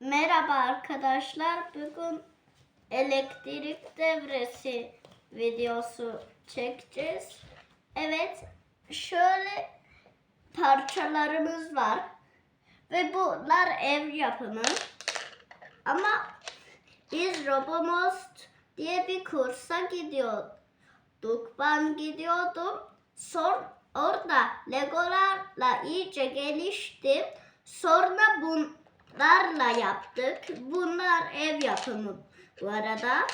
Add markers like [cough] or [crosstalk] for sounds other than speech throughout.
Merhaba arkadaşlar. Bugün elektrik devresi videosu çekeceğiz. Evet, şöyle parçalarımız var. Ve bunlar ev yapımı. Ama biz Robomost diye bir kursa gidiyorduk. Ben gidiyordum. Son orada Legolarla iyice geliştim. Sonra bunlarla yaptık. Bunlar ev yapımı bu arada.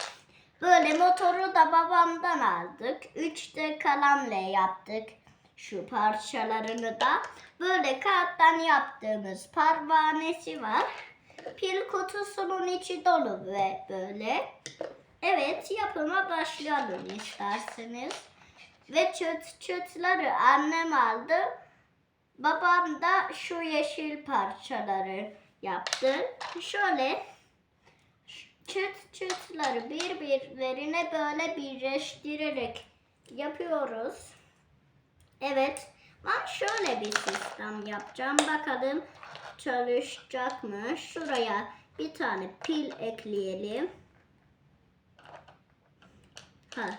Böyle motoru da babamdan aldık. 3D kalemle yaptık şu parçalarını da. Böyle kağıttan yaptığımız pervanesi var. Pil kutusunun içi dolu ve böyle. Evet yapıma başlayalım isterseniz. Ve çıt çıtları annem aldı. Babam da şu yeşil parçaları yaptı. Şöyle çıt çıtları birbirlerine böyle birleştirerek yapıyoruz. Evet. Ben şöyle bir sistem yapacağım. Bakalım çalışacak mı? Şuraya bir tane pil ekleyelim. Ha.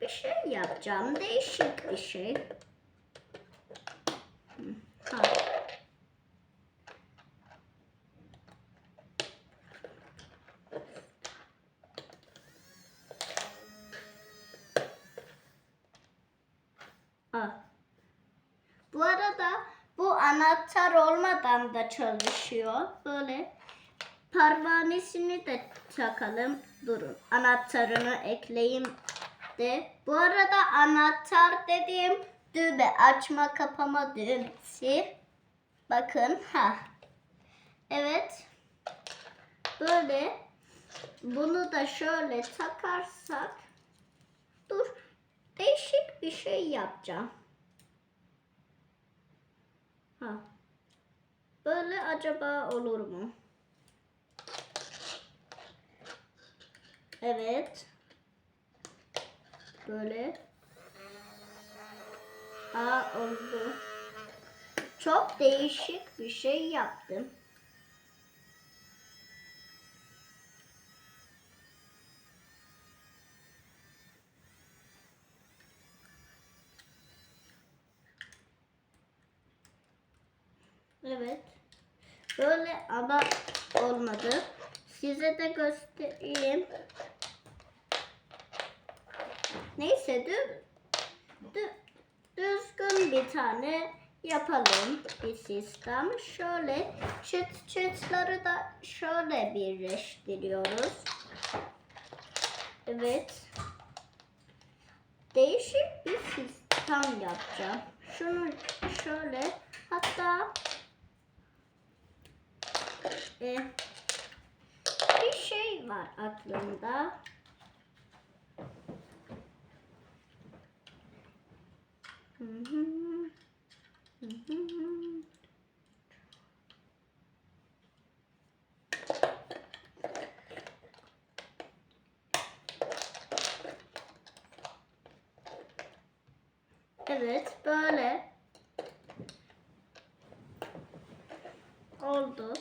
Bir şey yapacağım. Değişik bir şey. Ha. Bu arada bu anahtar olmadan da çalışıyor. Böyle pervanesini de takalım. Durun. Anahtarını ekleyeyim de. Bu arada anahtar dediğim düğme açma kapama düğmesi. Bakın ha. Evet. Böyle bunu da şöyle takarsak dur değişik bir şey yapacağım. Ha. Böyle acaba olur mu? Evet. Böyle. Aa oldu. Çok değişik bir şey yaptım. Evet. Böyle ama olmadı. Size de göstereyim. Neyse düz, dü- düzgün bir tane yapalım bir sistem. Şöyle çıt çıtları da şöyle birleştiriyoruz. Evet. Değişik bir sistem yapacağım. Şunu şöyle hatta e, bir şey var aklımda. Evet, böyle oldu.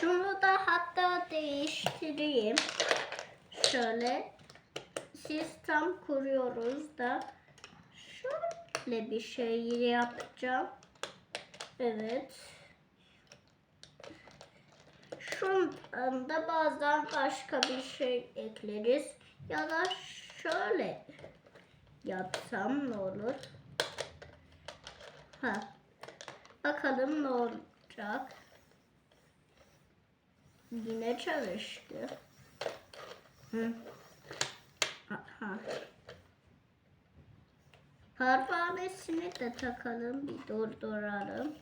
Şunu da hatta değiştireyim. Şöyle sistem kuruyoruz da şöyle bir şey yapacağım. Evet. Şundan da bazen başka bir şey ekleriz. Ya da şöyle yapsam ne olur? Ha. Bakalım ne olacak. Yine çalıştı. Hı. Aha. Pervanesini de takalım. Bir durduralım.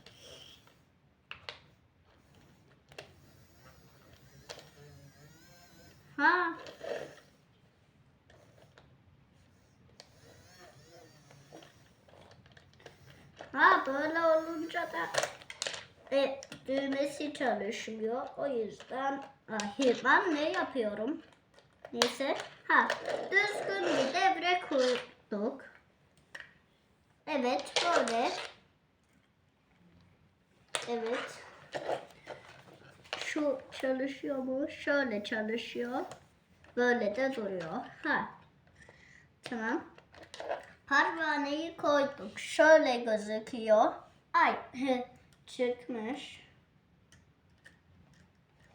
Ha. Ha böyle olunca da e, düğmesi çalışmıyor. O yüzden ahi ben ne yapıyorum? Neyse. Ha, düzgün bir devre kurduk. Evet, böyle. Evet. Şu çalışıyor mu? Şöyle çalışıyor. Böyle de duruyor. Ha. Tamam. Parmaneyi koyduk. Şöyle gözüküyor. Ay. [laughs] çıkmış.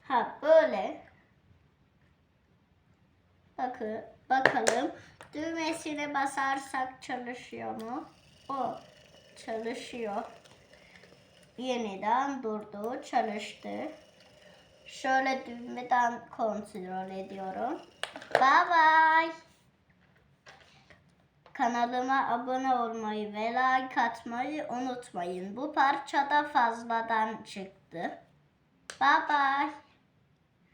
Ha böyle. Bakın bakalım düğmesine basarsak çalışıyor mu? O çalışıyor. Yeniden durdu, çalıştı. Şöyle düğmeden kontrol ediyorum. Bye bye. Kanalıma abone olmayı ve like atmayı unutmayın. Bu parçada fazladan çıktı. Bye bye.